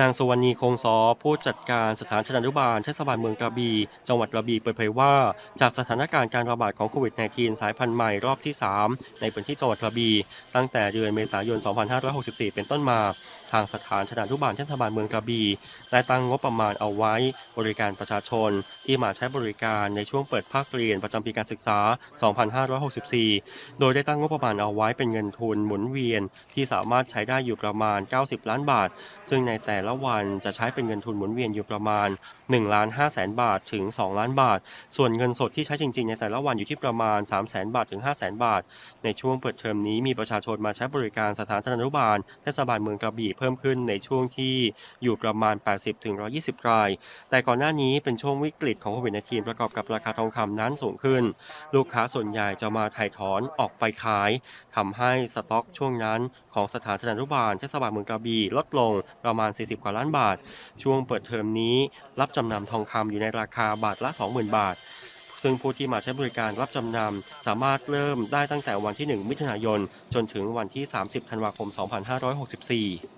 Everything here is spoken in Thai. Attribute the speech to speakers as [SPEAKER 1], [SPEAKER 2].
[SPEAKER 1] นางสุวรรณีคงซอผู้จัดการสถานธนานุบาลเทศบาลเมืองกระบี่จังหวัดกระบี่เปิดเผยว่า จากสถานการณ์การระบาดของโควิด -19 สายพันธุ์ใหม่รอบที่ 3 ในพื้นที่จังหวัดกระบี่ตั้งแต่เดือนเมษายน 2564 เป็นต้นมา ทางสถานธนานุบาลเทศบาลเมืองกระบี่ได้ตั้งงบประมาณเอาไว้ บริการประชาชนที่มาใช้บริการในช่วงเปิดภาคเรียนประจำปีการศึกษา 2564 โดยได้ตั้งงบประมาณเอาไว้เป็นเงินทุนหมุนเวียนที่สามารถใช้ได้อยู่ประมาณ 90 ล้านบาท ซึ่งในแต่ละวันจะใช้เป็นเงินทุนหมุนเวียนอยู่ประมาณ1ล้าน5แสนบาทถึง 2 ล้านบาท ส่วนเงินสดที่ใช้จริงๆ ในแต่ละวันอยู่ที่ประมาณ 3 0 0แสนบาทถึง 5 0 0แสนบาท ในช่วงเปิดเทอมนี้มีประชาชนมาใช้บริการสถานธนุบาลเทศบาลเมืองกระบี่เพิ่มขึ้นในช่วงที่อยู่ประมาณ 80ถึง120 ราย แต่ก่อนหน้านี้เป็นช่วงวิกฤตของโควิด -19 ประกอบกับราคาทองคำนั้นสูงขึ้น ลูกค้าส่วนใหญ่จะมาถ่ายถอนออกไปขายทำให้สต็อกช่วงนั้นของสถานธนุบาลเทศบาลเมืองกระบี่ลดลงประมาณ40 กว่าล้านบาท ช่วงเปิดเทอมนี้ รับจำนำทองคำอยู่ในราคาบาทละ 20,000 บาท ซึ่งผู้ที่มาใช้บริการรับจำนำสามารถเริ่มได้ตั้งแต่วันที่ 1 มิถุนายน จนถึงวันที่ 30 ธันวาคม 2564